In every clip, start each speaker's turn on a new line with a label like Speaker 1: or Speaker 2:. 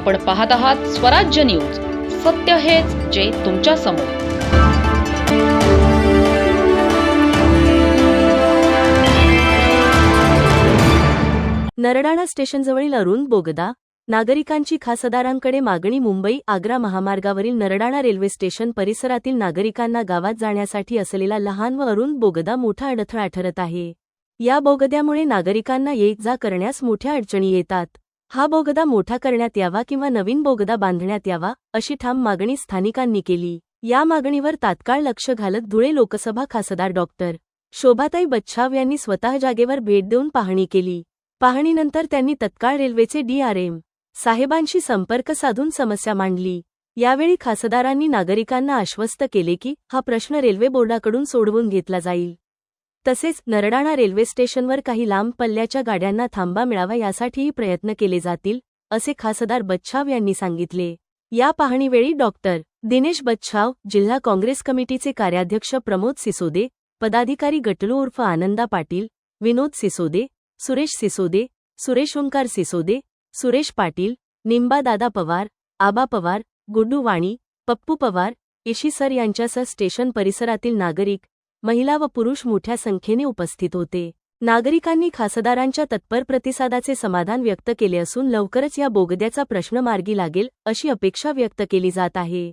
Speaker 1: आपण पाहत आहात स्वराज्य न्यूज. सत्य हेच जे तुमच्यासमोर.
Speaker 2: नरडाणा स्टेशनजवळील अरुण बोगदा नागरिकांची खासदारांकडे मागणी मुंबई आग्रा महामार्गावरील नरडाणा रेल्वे स्टेशन परिसरातील नागरिकांना गावात जाण्यासाठी असलेला लहान व अरुण बोगदा मोठा अडथळा ठरत आहे. या बोगद्यामुळे नागरिकांना ये जा करण्यास मोठ्या अडचणी येतात. हा बोगदा मोठा करण्यात यावा किंवा नवीन बोगदा बांधण्यात यावा अशी ठाम मागणी स्थानिकांनी केली. या मागणीवर तात्काळ लक्ष घालत धुळे लोकसभा खासदार डॉक्टर शोभाताई बच्छाव यांनी स्वतः जागेवर भेट देऊन पाहणी केली. पाहणीनंतर त्यांनी तत्काळ रेल्वेचे डीआरएम साहेबांशी संपर्क साधून समस्या मांडली. यावेळी खासदारांनी नागरिकांना आश्वस्त केले की हा प्रश्न रेल्वे बोर्डाकडून सोडवून घेतला जाईल. तसेच नरडाणा रेल्वे स्टेशनवर काही लांब पल्ल्याच्या गाड्यांना थांबा मिळावा यासाठीही प्रयत्न केले जातील असे खासदार बच्छाव यांनी सांगितले. या पाहणीवेळी डॉक्टर दिनेश बच्छाव जिल्हा काँग्रेस कमिटीचे कार्याध्यक्ष प्रमोद सिसोदे पदाधिकारी गटलू उर्फ आनंदा पाटील विनोद सिसोदे सुरेश सिसोदे सुरेश ओंकार सिसोदे सुरेश पाटील निंबादादा पवार आबा पवार गुड्डू वाणी पप्पू पवार इशी सर यांच्यासह स्टेशन परिसरातील नागरिक महिला व पुरुष मोठ्या संख्येने उपस्थित होते. नागरिकांनी खासदारांच्या तत्पर प्रतिसादाचे समाधान व्यक्त केले असून लवकरच या बोगद्याचा प्रश्न मार्गी लागेल अशी अपेक्षा व्यक्त केली जात आहे.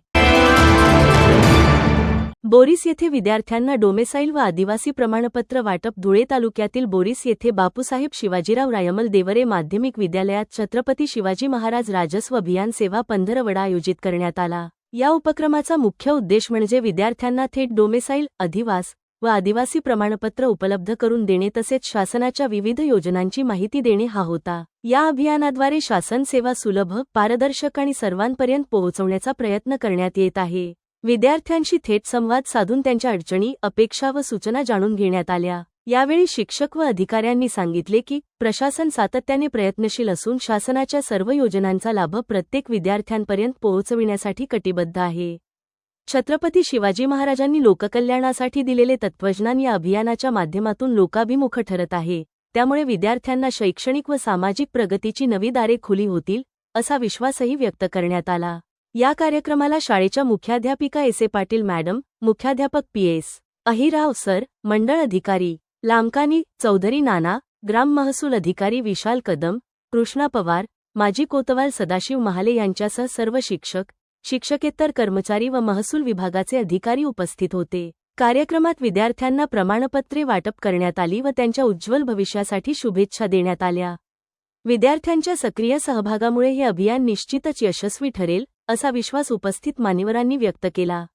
Speaker 2: बोरीस येथे विद्यार्थ्यांना डोमेसाईल व आदिवासी प्रमाणपत्र वाटप धुळे तालुक्यातील बोरीस येथे बापूसाहेब शिवाजीराव रायमल देवरे माध्यमिक विद्यालयात छत्रपती शिवाजी महाराज राजस्व अभियान सेवा पंधरवडा आयोजित करण्यात आला. या उपक्रमाचा मुख्य उद्देश म्हणजे विद्यार्थ्यांना थेट डोमेसाईल अधिवास व आदिवासी प्रमाणपत्र उपलब्ध करून देणे तसेच शासनाच्या विविध योजनांची माहिती देणे हा होता. या अभियानाद्वारे शासन सेवा सुलभ पारदर्शक आणि सर्वांपर्यंत पोहोचवण्याचा प्रयत्न करण्यात येत आहे. विद्यार्थ्यांशी थेट संवाद साधून त्यांच्या अडचणी अपेक्षा व सूचना जाणून घेण्यात आल्या. यावेळी शिक्षक व अधिकाऱ्यांनी सांगितले की प्रशासन सातत्याने प्रयत्नशील असून शासनाच्या सर्व योजनांचा लाभ प्रत्येक विद्यार्थ्यांपर्यंत पोहोचविण्यासाठी कटिबद्ध आहे. छत्रपती शिवाजी महाराजांनी लोककल्याणासाठी दिलेले तत्वज्ञान या अभियानाच्या माध्यमातून लोकाभिमुख ठरत आहे. त्यामुळे विद्यार्थ्यांना शैक्षणिक व सामाजिक प्रगतीची नवी दारे खुली होतील असा विश्वासही व्यक्त करण्यात आला. या कार्यक्रमाला शाळेच्या मुख्याध्यापिका एस ए पाटील मॅडम मुख्याध्यापक पी एस अहिराव सर मंडळ अधिकारी लामकानी चौधरी नाना ग्राम महसूल अधिकारी विशाल कदम कृष्णा पवार माजी कोतवाल सदाशिव महाले यांच्यासह सर्व शिक्षक शिक्षकेतर कर्मचारी व महसूल विभागाचे अधिकारी उपस्थित होते. कार्यक्रमात विद्यार्थ्यांना प्रमाणपत्रे वाटप करण्यात आली व त्यांच्या उज्ज्वल भविष्यासाठी शुभेच्छा देण्यात आल्या. विद्यार्थ्यांच्या सक्रिय सहभागामुळे हे अभियान निश्चितच यशस्वी ठरेल असा विश्वास उपस्थित मान्यवरांनी व्यक्त केला.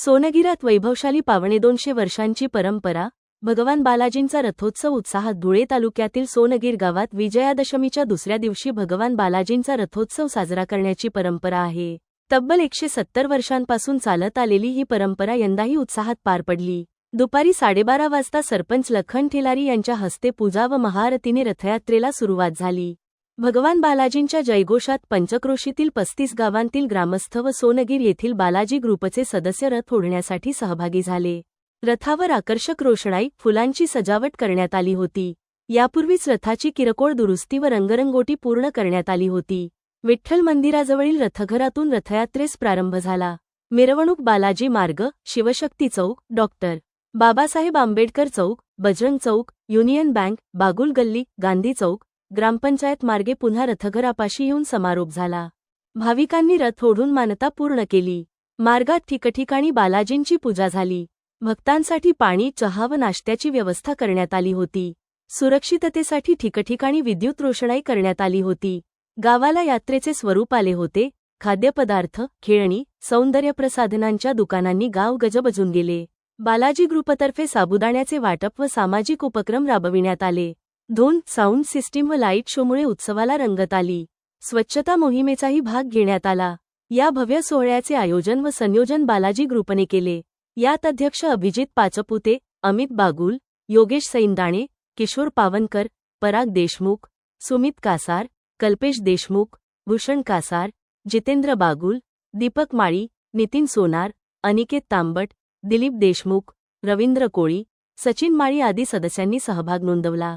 Speaker 2: सोनगिरात वैभवशाली पावणे दोनशे वर्षांची परंपरा भगवान बालाजींचा रथोत्सव उत्साहात धुळे तालुक्यातील सोनगीर गावात विजयादशमीच्या दुसऱ्या दिवशी भगवान बालाजींचा रथोत्सव साजरा करण्याची परंपरा आहे. तब्बल एकशे सत्तर वर्षांपासून चालत आलेली ही परंपरा यंदाही उत्साहात पार पडली. दुपारी साडेबारा वाजता सरपंच लखन ठेलारी यांच्या हस्ते पूजा व महाआरतीने रथयात्रेला सुरुवात झाली. भगवान बालाजींच्या जयघोषात पंचक्रोशीतील पस्तीस गावांतील ग्रामस्थ व सोनगीर येथील बालाजी ग्रुपचे सदस्य रथ ओढण्यासाठी सहभागी झाले. रथावर आकर्षक रोषणाई फुलांची सजावट करण्यात आली होती. यापूर्वीच रथाची किरकोळ दुरुस्ती व रंगरंगोटी पूर्ण करण्यात आली होती. विठ्ठल मंदिराजवळील रथघरातून रथयात्रेस प्रारंभ झाला. मिरवणूक बालाजी मार्ग शिवशक्ती चौक डॉक्टर बाबासाहेब आंबेडकर चौक बजरंग चौक युनियन बँक बागुल गल्ली गांधी चौक ग्रामपंचायत मार्गे पुन्हा रथघरापाशी येऊन समारोप झाला. भाविकांनी रथ ओढून मानता पूर्ण केली. मार्गात ठिकठिकाणी बालाजींची पूजा झाली. भक्तांसाठी पाणी चहा व नाश्त्याची व्यवस्था करण्यात आली होती. सुरक्षिततेसाठी ठिकठिकाणी विद्युत रोषणाई करण्यात आली होती. गावाला यात्रेचे स्वरूप आले होते. खाद्यपदार्थ खेळणी सौंदर्यप्रसाधनांच्या दुकानांनी गाव गजबजून गेले. बालाजी ग्रुपतर्फे साबुदाण्याचे वाटप व सामाजिक उपक्रम राबविण्यात आले. दोन साऊंड सिस्टीम व लाइट शोमुळे उत्सवाला रंगत आली. स्वच्छता मोहिमेचाही भाग घेण्यात आला. या भव्य सोहळ्याचे आयोजन व संयोजन बालाजी ग्रुपने केले. यात अध्यक्ष अभिजित पाचपुते अमित बागुल योगेश सैंदाणे किशोर पावनकर पराग देशमुख सुमित कासार कल्पेश देशमुख भूषण कासार जितेंद्र बागुल दीपक माळी नितीन सोनार अनिकेत तांबट दिलीप देशमुख रवींद्र कोळी सचिन माळी आदी सदस्यांनी सहभाग नोंदवला.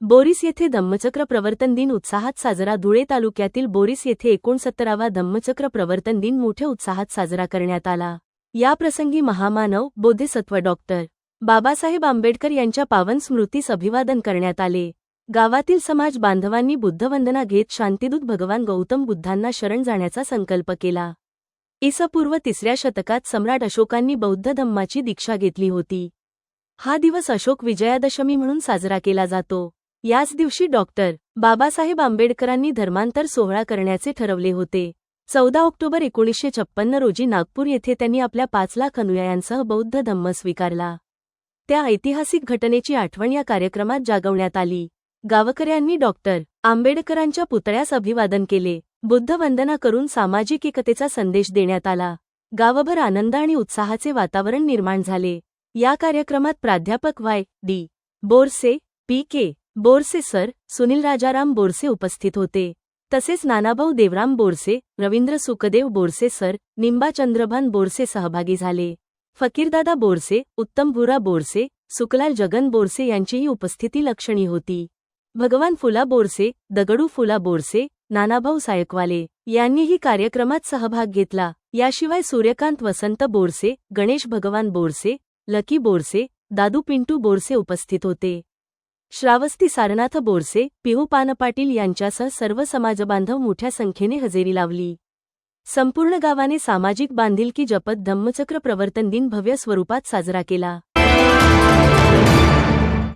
Speaker 2: बोरीस येथे धम्मचक्र प्रवर्तन दिन उत्साहात साजरा. धुळे तालुक्यातील बोरीस येथे एकोणसत्तरावा धम्मचक्र प्रवर्तन दिन मोठ्या उत्साहात साजरा करण्यात आला. या प्रसंगी महामानव बोधिसत्व डॉक्टर बाबासाहेब आंबेडकर यांच्या पावन स्मृतीस अभिवादन करण्यात आले. गावातील समाज बांधवांनी बुद्धवंदना घेत शांतिदूत भगवान गौतम बुद्धांना शरण जाण्याचा संकल्प केला. इसपूर्व तिसऱ्या शतकात सम्राट अशोकांनी बौद्ध धम्माची दीक्षा घेतली होती. हा दिवस अशोक विजयादशमी म्हणून साजरा केला जातो. याच दिवशी डॉक्टर बाबासाहेब आंबेडकरांनी धर्मांतर सोहळा करण्याचे ठरवले होते. चौदा ऑक्टोबर एकोणीसशे छप्पन्न रोजी नागपूर येथे त्यांनी आपल्या पाच लाख अनुयायांसह बौद्ध धम्म स्वीकारला. त्या ऐतिहासिक घटनेची आठवण या कार्यक्रमात जागवण्यात आली. गावकऱ्यांनी डॉक्टर आंबेडकरांच्या पुतळ्यास अभिवादन केले. बुद्धवंदना करून सामाजिक एकतेचा संदेश देण्यात आला. गावभर आनंद आणि उत्साहाचे वातावरण निर्माण झाले. या कार्यक्रमात प्राध्यापक Y. D. Borse P. K. Borse sir Sunil Rajaram Borse उपस्थित होते. तसेच नानाभाऊ देवराम बोरसे रवींद्र सुखदेव बोरसे सर निंबा चंद्रभान बोरसे सहभागी झाले. फकीरदादा बोरसे उत्तम भुरा बोरसे सुकलाल जगन बोरसे यांचीही उपस्थिती लक्षणीय होती. भगवान फुला बोरसे दगडू फुला बोरसे नानाभाऊ सायकवाले यांनीही कार्यक्रमात सहभाग घेतला. याशिवाय सूर्यकांत वसंत बोरसे गणेश भगवान बोरसे लकी बोरसे दादू पिंटू बोरसे उपस्थित होते. श्रावस्ती सारनाथ बोरसे पिहू पानपाटील यांच्यासह सर्व समाजबांधव मोठ्या संख्येने हजेरी लावली. संपूर्ण गावाने सामाजिक बांधिलकी जपत धम्मचक्र प्रवर्तन दिन भव्य स्वरूपात साजरा केला.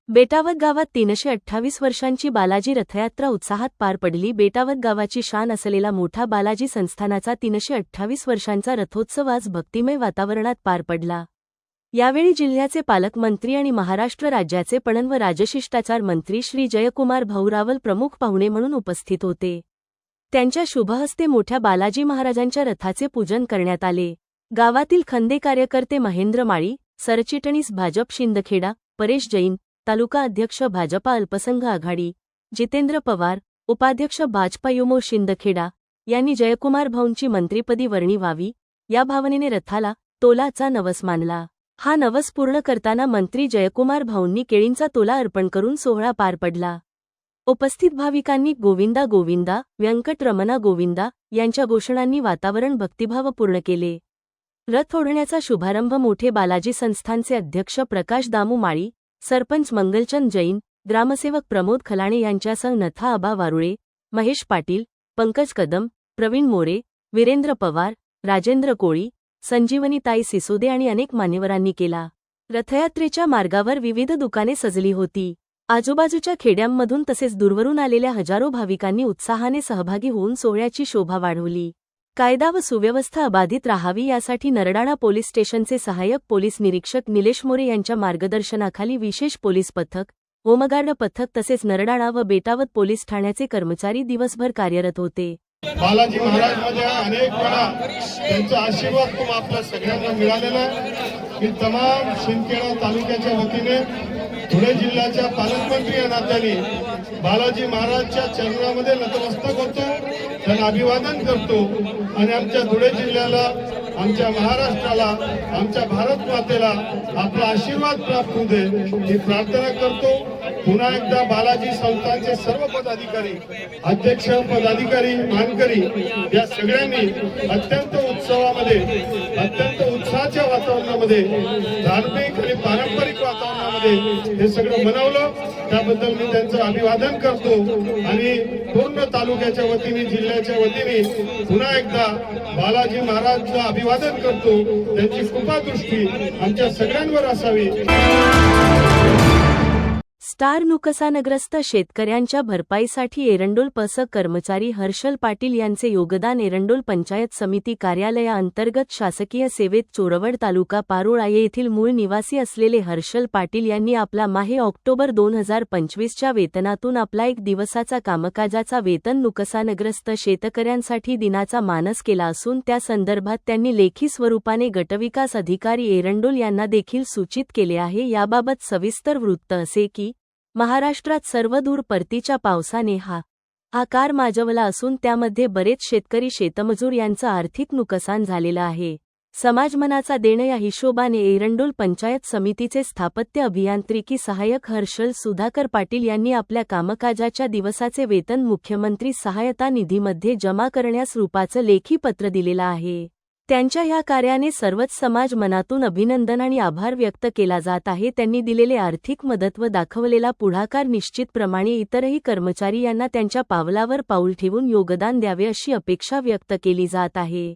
Speaker 2: बेटावत गावात तीनशे अठ्ठावीस वर्षांची बालाजी रथयात्रा उत्साहात पार पडली. बेटावत गावाची शान असलेला मोठा बालाजी संस्थानाचा तीनशे अठ्ठावीस वर्षांचा रथोत्सव आज भक्तिमय वातावरणात पार पडला. यावेळी जिल्ह्याचे पालकमंत्री आणि महाराष्ट्र राज्याचे पणन व राजशिष्टाचार मंत्री श्री जयकुमार भाऊरावल प्रमुख पाहुणे म्हणून उपस्थित होते. त्यांच्या शुभहस्ते मोठ्या बालाजी महाराजांच्या रथाचे पूजन करण्यात आले. गावातील खंदे कार्यकर्ते महेंद्र माळी सरचिटणीस भाजप शिंदखेडा परेश जैन तालुका अध्यक्ष भाजपा अल्पसंघ आघाडी जितेंद्र पवार उपाध्यक्ष भाजपा युमो शिंदखेडा यांनी जयकुमार भाऊंची मंत्रीपदी वर्णी व्हावी या भावनेने रथाला तोलाचा नवस मानला. हा नवस पूर्ण करताना मंत्री जयकुमार भाऊंनी केळींचा तोला अर्पण करून सोहळा पार पडला. उपस्थित भाविकांनी गोविंदा गोविंदा व्यंकटरमणा गोविंदा यांच्या घोषणांनी वातावरण भक्तिभावपूर्ण केले. रथ ओढण्याचा शुभारंभ मोठे बालाजी संस्थानचे अध्यक्ष प्रकाश दामू माळी सरपंच मंगलचंद जैन ग्रामसेवक प्रमोद खलाणे यांच्यासह नथा आबा वारुळे महेश पाटील पंकज कदम प्रवीण मोरे वीरेंद्र पवार राजेंद्र कोळी संजीवनीताई सिसोदे आणि अनेक मान्यवरांनी केला. रथयात्रेच्या मार्गावर विविध दुकाने सजली होती. आजूबाजूच्या खेड्यांमधून तसेच दूरवरून आलेल्या हजारो भाविकांनी उत्साहाने सहभागी होऊन सोहळ्याची शोभा वाढवली. कायदा व सुव्यवस्था अबाधित राहावी यासाठी नरडाणा पोलीस स्टेशनचे सहाय्यक पोलीस निरीक्षक निलेश मोरे यांच्या मार्गदर्शनाखाली विशेष पोलीस पथक होमगार्ड पथक तसेच नरडाणा व बेटावत पोलीस ठाण्याचे कर्मचारी दिवसभर कार्यरत होते.
Speaker 3: बालाजी महाराजमध्ये अनेक वेळा त्यांचा आशीर्वाद तुम्हा आपल्या सगळ्यांना मिळालेला आहे. मी तमाम शिंदखेडा तालुक्याच्या वतीने धुळे जिल्ह्याच्या पालकमंत्री या नात्याने बालाजी महाराजच्या चरणामध्ये नतमस्तक होतो. त्यांना अभिवादन करतो. आणि आमच्या धुळे जिल्ह्याला आमच्या महाराष्ट्राला आमच्या भारत मातेला आपला आशीर्वाद प्राप्त होऊ दे ही प्रार्थना करतो. पुन्हा एकदा बालाजी संस्थांचे सर्व पदाधिकारी अध्यक्ष पदाधिकारी मानकरी या सगळ्यांनी अत्यंत उत्सवामध्ये अत्यंत उत्साहाच्या वातावरणामध्ये धार्मिक आणि पारंपरिक वातावरणामध्ये हे सगळं मनवलं. त्याबद्दल मी त्यांचं अभिवादन करतो आणि पूर्ण तालुक्याच्या वतीने जिल्ह्याच्या वतीने पुन्हा एकदा बालाजी महाराजचं अभिवादन करतो. त्यांची कृपादृष्टी आमच्या सगळ्यांवर असावी.
Speaker 2: स्टार नुकसानग्रस्त शेतकऱ्यांच्या भरपाईसाठी एरंडोल पस कर्मचारी हर्षल पाटील यांचे योगदान एरंडोल पंचायत समिती कार्यालयाअंतर्गत शासकीय सेवेत चोरवड तालुका पारोळा येथील मूळ निवासी असलेले हर्षल पाटील यांनी आपला माहे ऑक्टोबर दोन हजार पंचवीसच्या वेतनातून आपला एक दिवसाचा कामकाजाचा वेतन नुकसानग्रस्त शेतकऱ्यांसाठी दिनाचा मानस केला असून त्या संदर्भात त्यांनी लेखी स्वरूपाने गटविकास अधिकारी एरंडोल यांना देखील सूचित केले आहे. याबाबत सविस्तर वृत्त असे की महाराष्ट्रात सर्वदूर परतीच्या पावसाने हा आकार माजवला असून त्यामध्ये बरेच शेतकरी शेतमजूर यांचं आर्थिक नुकसान झालेलं आहे. समाजमनाचा देणं या हिशोबाने एरंडोल पंचायत समितीचे स्थापत्य अभियांत्रिकी सहाय्यक हर्षल सुधाकर पाटील यांनी आपल्या कामकाजाच्या दिवसाचे वेतन मुख्यमंत्री सहायता निधीमध्ये जमा करण्यास रूपाचं लेखी पत्र दिलेलं आहे. त्यांच्या ह्या कार्याने सर्वच समाज मनातून अभिनंदन आणि आभार व्यक्त केला जात आहे. त्यांनी दिलेले आर्थिक मदत व दाखवलेला पुढाकार निश्चितप्रमाणे इतरही कर्मचारी यांना त्यांच्या पावलावर पाऊल ठेवून योगदान द्यावे अशी अपेक्षा व्यक्त केली जात आहे.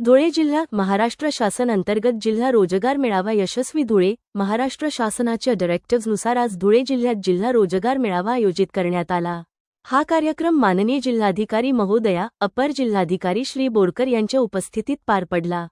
Speaker 2: धुळे जिल्हा महाराष्ट्र शासन अंतर्गत जिल्हा रोजगार मेळावा यशस्वी धुळे महाराष्ट्र शासनाच्या डायरेक्टिव्हनुसार आज धुळे जिल्ह्यात जिल्हा रोजगार मेळावा आयोजित करण्यात आला. हा कार्यक्रम माननीय जिल्हाधिकारी महोदया अपर जिल्हाधिकारी श्री बोरकर यांच्या उपस्थितीत पार पडला.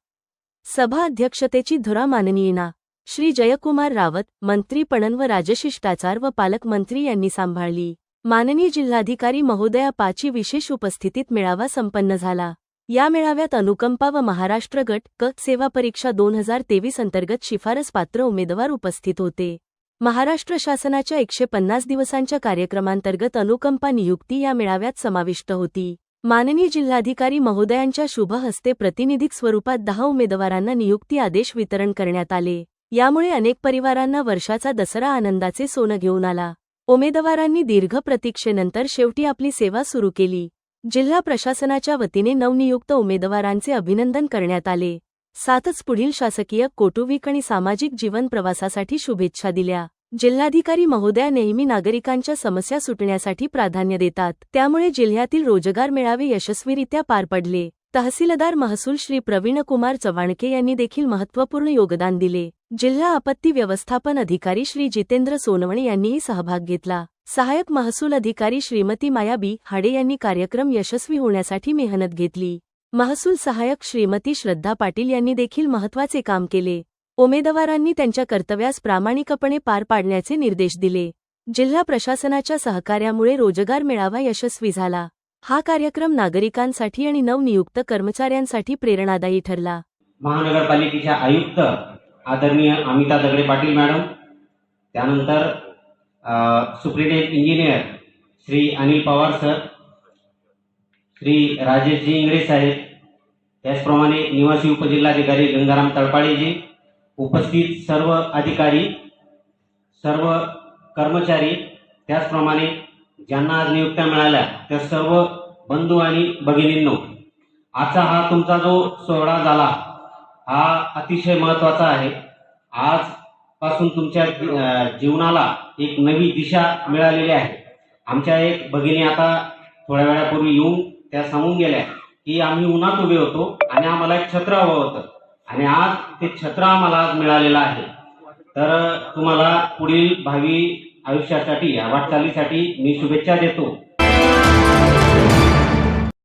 Speaker 2: सभा अध्यक्षतेची धुरा माननीय ना श्री जयकुमार रावत मंत्री पणन व राजशिष्टाचार व पालकमंत्री यांनी सांभाळली. माननीय जिल्हाधिकारी महोदया पाची विशेष उपस्थितीत मेळावा संपन्न झाला. या मेळाव्यात अनुकंपा व महाराष्ट्र गट क सेवा परीक्षा दोन हजार तेवीस अंतर्गत शिफारस पात्र उमेदवार उपस्थित होते. महाराष्ट्र शासनाच्या एकशे पन्नास दिवसांच्या कार्यक्रमांतर्गत अनुकंपा नियुक्ती या मेळाव्यात समाविष्ट होती. माननीय जिल्हाधिकारी महोदयांच्या शुभ हस्ते प्रतिनिधिक स्वरूपात दहा उमेदवारांना नियुक्ती आदेश वितरण करण्यात आले. यामुळे अनेक परिवारांना वर्षाचा दसरा आनंदाचे सोनं घेऊन आला. उमेदवारांनी दीर्घ प्रतीक्षेनंतर शेवटी आपली सेवा सुरू केली. जिल्हा प्रशासनाच्या वतीने नवनियुक्त उमेदवारांचे अभिनंदन करण्यात आले. सातच पुढील शासकीय कौटुंबिक आणि सामाजिक जीवन प्रवासासाठी शुभेच्छा दिल्या. जिल्हाधिकारी महोदया नेहमी नागरिकांच्या समस्या सुटण्यासाठी प्राधान्य देतात. त्यामुळे जिल्ह्यातील रोजगार मेळावे यशस्वीरित्या पार पडले. तहसीलदार महसूल श्री प्रवीणकुमार चव्हाणके यांनी देखील महत्त्वपूर्ण योगदान दिले. जिल्हा आपत्ती व्यवस्थापन अधिकारी श्री जितेंद्र सोनवणे यांनीही सहभाग घेतला. सहाय्यक महसूल अधिकारी श्रीमती मायाबी हाडे यांनी कार्यक्रम यशस्वी होण्यासाठी मेहनत घेतली. महसूल सहायक श्रीमती श्रद्धा पाटील यांनी देखील महत्त्वाचे काम केले. उमेदवारांनी त्यांच्या कर्तव्यास प्रामाणिकपणे पार पाडण्याचे निर्देश दिले. जिल्हा प्रशासनाच्या सहकार्यामुळे रोजगार मेळावा यशस्वी झाला. हा कार्यक्रम नागरिकांसाठी आणि नवनियुक्त कर्मचाऱ्यांसाठी प्रेरणादायी ठरला.
Speaker 4: महानगरपालिकेच्या आयुक्त आदरणीय अमिता दगडे पाटील मॅडम त्यानंतर superintendent engineer Shri Anil Pawar sir Shri Rajeshji Ingle साहेब त्याचप्रमाणे निवासी उपजिल्हाधिकारी गंगाराम तळपाळेजी उपस्थित सर्व अधिकारी सर्व कर्मचारी त्याचप्रमाणे ज्यांना आज नियुक्त्या मिळाल्या त्या सर्व बंधू आणि भगिनींनो आजचा हा तुमचा जो सोहळा झाला हा अतिशय महत्त्वाचा आहे. आजपासून तुमच्या जीवनाला एक नवी दिशा मिळालेली आहे. आमच्या एक भगिनी आता थोड्या वेळापूर्वी येऊन त्या सांगून गेल्या. की आम्ही उन्हात उभे होतो आणि आम्हाला एक छत्र हवं होतं. आणि आज ते छत्र आम्हाला आज मिळालेलं आहे. तर तुम्हाला पुढील भावी आयुष्यासाठी या वाटचालीसाठी मी शुभेच्छा देतो.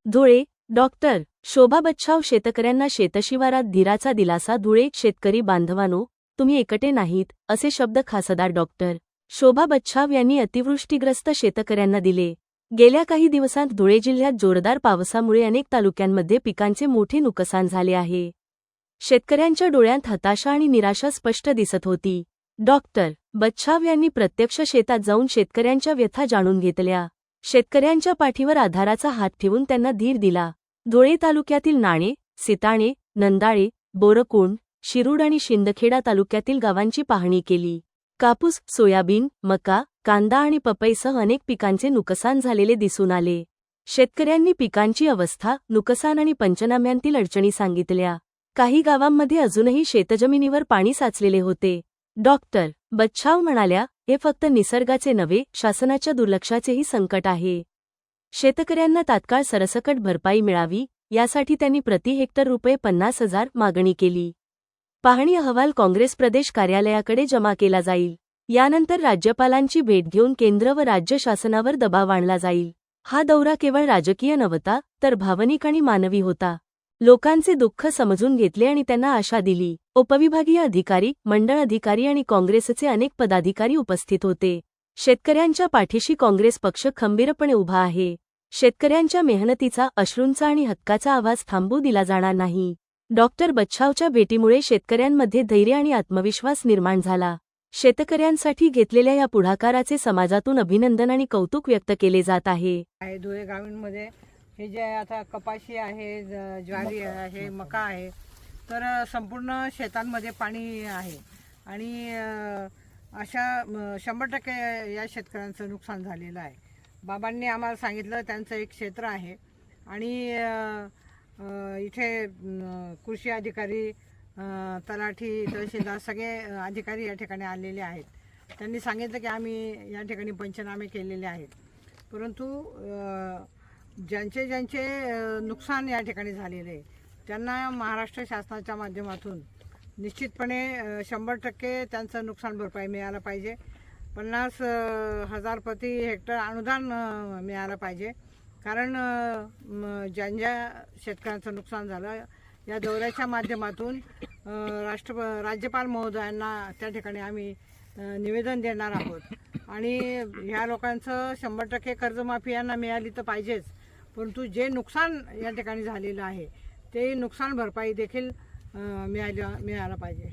Speaker 2: धुळे डॉक्टर शोभा बच्छाव शेतकऱ्यांना शेतशिवारात धीराचा दिलासा धुळे शेतकरी बांधवानो तुम्ही एकटे नाहीत असे शब्द खासदार डॉक्टर शोभा बच्छाव यांनी अतिवृष्टीग्रस्त शेतकऱ्यांना दिले. गेल्या काही दिवसांत धुळे जिल्ह्यात जोरदार पावसामुळे अनेक तालुक्यांमध्ये पिकांचे मोठे नुकसान झाले आहे. शेतकऱ्यांच्या डोळ्यांत हताशा आणि निराशा स्पष्ट दिसत होती. डॉक्टर बच्छाव यांनी प्रत्यक्ष शेतात जाऊन शेतकऱ्यांच्या व्यथा जाणून घेतल्या. शेतकऱ्यांच्या पाठीवर आधाराचा हात ठेवून त्यांना धीर दिला. धुळे तालुक्यातील नाणे सिताणे नंदाळे बोरकुंड शिरूड आणि शिंदखेडा तालुक्यातील गावांची पाहणी केली. कापूस सोयाबीन मका कांदा आणि पपईसह अनेक पिकांचे नुकसान झालेले दिसून आले. शेतकऱ्यांनी पिकांची अवस्था नुकसान आणि पंचनाम्यांतील अडचणी सांगितल्या. काही गावांमध्ये अजूनही शेतजमिनीवर पाणी साचलेले होते. डॉक्टर बच्छाव म्हणाल्या हे फक्त निसर्गाचे नव्हे शासनाच्या दुर्लक्षाचेही संकट आहे. शेतकऱ्यांना तात्काळ सरसकट भरपाई मिळावी यासाठी त्यांनी प्रति हेक्टर रुपये पन्नास हजार मागणी केली. पाहणी अहवाल काँग्रेस प्रदेश कार्यालयाकडे जमा केला जाईल. यानंतर राज्यपालांची भेट घेऊन केंद्र व राज्य शासनावर दबाव आणला जाईल. हा दौरा केवळ राजकीय नव्हता तर भावनिक आणि मानवी होता. लोकांचे दुःख समजून घेतले आणि त्यांना आशा दिली. उपविभागीय अधिकारी मंडळ अधिकारी आणि काँग्रेसचे अनेक पदाधिकारी उपस्थित होते. शेतकऱ्यांच्या पाठीशी काँग्रेस पक्ष खंबीरपणे उभा आहे. शेतकऱ्यांच्या मेहनतीचा अश्रूंचा आणि हक्काचा आवाज थांबू दिला जाणार नाही. डॉक्टर बच्छावच्या भेटीमुळे शेतकऱ्यांमध्ये धैर्य आणि आत्मविश्वास निर्माण झाला. शेतकऱ्यांसाठी घेतलेल्या या पुढाकाराचे समाजातून अभिनंदन आणि कौतुक व्यक्त केले जात आहे.
Speaker 5: धुळे गावींमध्ये. हे जे आता कपाशी आहे ज- ज्वारी आहे मका आहे तर संपूर्ण शेतांमध्ये पाणी आहे. आणि अशा शंभर टक्के या शेतकऱ्यांचं नुकसान झालेलं आहे. बाबांनी आम्हाला सांगितलं त्यांचं एक क्षेत्र आहे. आणि इथे कृषी अधिकारी तलाठी तहसीलदार सगळे अधिकारी या ठिकाणी आलेले आहेत. त्यांनी सांगितलं की आम्ही या ठिकाणी पंचनामे केलेले आहेत. परंतु ज्यांचे ज्यांचे नुकसान या ठिकाणी झालेले आहे त्यांना महाराष्ट्र शासनाच्या माध्यमातून निश्चितपणे शंभर टक्के त्यांचं नुकसान भरपाई मिळायला पाहिजे. पन्नास हजार प्रति हेक्टर अनुदान मिळालं पाहिजे. कारण ज्यांच्या म, शेतकऱ्यांचं नुकसान झालं या दौऱ्याच्या माध्यमातून राष्ट्र राज्यपाल महोदयांना त्या ठिकाणी आम्ही निवेदन देणार आहोत. आणि ह्या लोकांचं शंभर टक्के कर्जमाफी यांना मिळाली तर पाहिजेच. परंतु जे नुकसान या ठिकाणी झालेलं आहे ते नुकसान भरपाई देखील मिळाल्या मिळायला पाहिजे.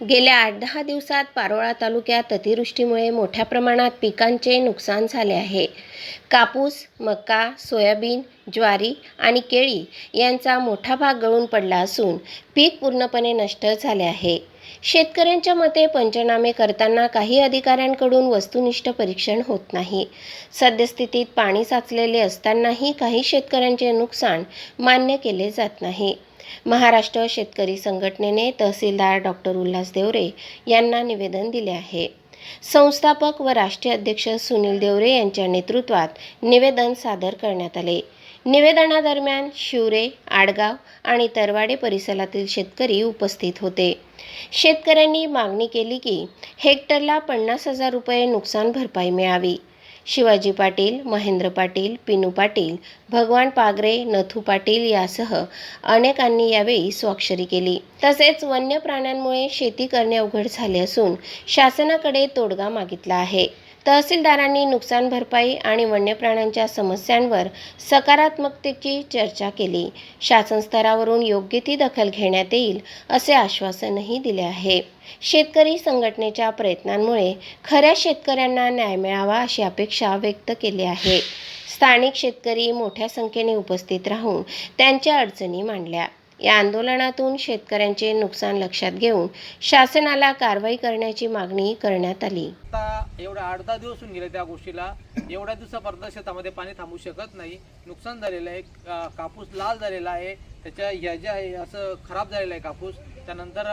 Speaker 6: गेल्या आठ दहा दिवसात पारोळा तालुक्यात अतिवृष्टीमुळे मोठ्या प्रमाणात पिकांचे नुकसान झाले आहे. कापूस मका सोयाबीन ज्वारी आणि केळी यांचा मोठा भाग गळून पडला असून पीक पूर्णपणे नष्ट झाले आहे. शेतकऱ्यांच्या मते पंचनामे करताना काही अधिकाऱ्यांकडून वस्तुनिष्ठ परीक्षण होत नाही. सद्यस्थितीत पाणी साचलेले असतानाही काही शेतकऱ्यांचे नुकसान मान्य केले जात नाही. महाराष्ट्र शेतकरी संघटनेने तहसीलदार डॉक्टर उल्हास देवरे यांना निवेदन दिले आहे. संस्थापक व राष्ट्रीय अध्यक्ष सुनील देवरे यांच्या नेतृत्वात निवेदन सादर करण्यात आले. निवेदनादरम्यान शिवरे आडगाव आणि तरवाडे परिसरातील शेतकरी उपस्थित होते. शेतकऱ्यांनी मागणी केली की हेक्टरला पन्नास हजार रुपये नुकसान भरपाई मिळावी. शिवाजी पाटील महेंद्र पाटील पिनू पाटील भगवान पागरे नथू पाटील यासह अनेकांनी यावेळी स्वाक्षरी केली. तसेच वन्य प्राण्यांमुळे शेती करणे अवघड झाले असून शासनाकडे तोडगा मागितला आहे. तहसीलदारांनी नुकसान भरपाई आणि वन्य प्राण्यांच्या समस्यांवर सकारात्मकतेची चर्चा केली. शासन स्तरावरून योग्य ती दखल घेण्यात येईल असे आश्वासनही दिले आहे. शेतकरी संघटनेच्या प्रयत्नांमुळे खऱ्या शेतकऱ्यांना न्याय मिळावा अशी अपेक्षा व्यक्त केली आहे. स्थानिक शेतकरी मोठ्या संख्येने उपस्थित राहून त्यांच्या अडचणी मांडल्या. या आंदोलनातून शेतकऱ्यांचे नुकसान लक्षात घेऊन शासनाला कारवाई करण्याची मागणी करण्यात आली.
Speaker 7: आता एवढ्या आठ दहा दिवस होऊन गेले त्या गोष्टीला. एवढ्या दिवसापर्यंत शेतामध्ये पाणी थांबू शकत नाही. नुकसान झालेलं आहे. कापूस लाल झालेला आहे. त्याच्या ह्या ज्या आहे असं खराब झालेला आहे कापूस. त्यानंतर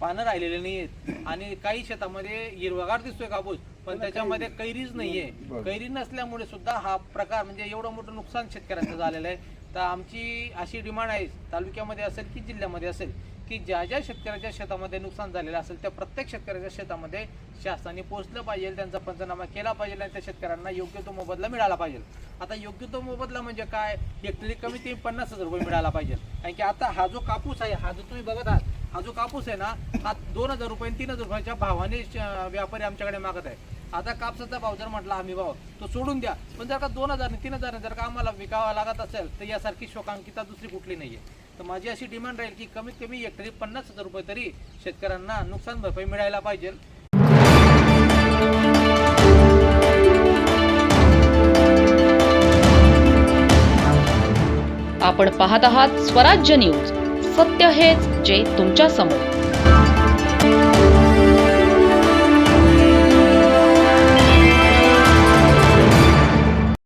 Speaker 7: पानं राहिलेले नाही आहेत आणि काही शेतामध्ये हिरवगार दिसतोय कापूस. पण त्याच्यामध्ये कैरीच नाहीये. कैरी नसल्यामुळे सुद्धा हा प्रकार म्हणजे एवढं मोठं नुकसान शेतकऱ्यांचं झालेलं आहे. तर आमची अशी डिमांड आहे तालुक्यामध्ये असेल की जिल्ह्यामध्ये असेल की ज्या ज्या शेतकऱ्याच्या शेतामध्ये नुकसान झालेलं असेल त्या प्रत्येक शेतकऱ्याच्या शेतामध्ये शासनाने पोहोचलं पाहिजे त्यांचा पंचनामा केला पाहिजे आणि त्या शेतकऱ्यांना योग्य तो मोबदला मिळाला पाहिजे. आता योग्य तो मोबदला म्हणजे काय? हेक्टरी कमी ते पन्नास हजार रुपये मिळाला पाहिजे. कारण की आता हा जो कापूस आहे हा जो तुम्ही बघत आहात हा जो कापूस आहे ना हा दोन हजार रुपये तीन हजार रुपयाच्या भावाने श- व्यापारी आमच्याकडे मागत आहे. आता कापसाचा भाव जर म्हटला आम्ही भाव तो सोडून द्या. पण जर का दोन हजार तीन हजार जर का आम्हाला विकावा लागत असेल तर यासारखी शोकांकिता दुसरी कुठली आहे तर माझी अशी डिमांड राहील की कमीत कमी हेक्टरी पन्नास हजार रुपये तरी शेतकऱ्यांना नुकसान भरपाई मिळायला पाहिजे.
Speaker 1: आपण पाहत आहात स्वराज्य न्यूज. सत्य हेच जे तुमच्यासमोर.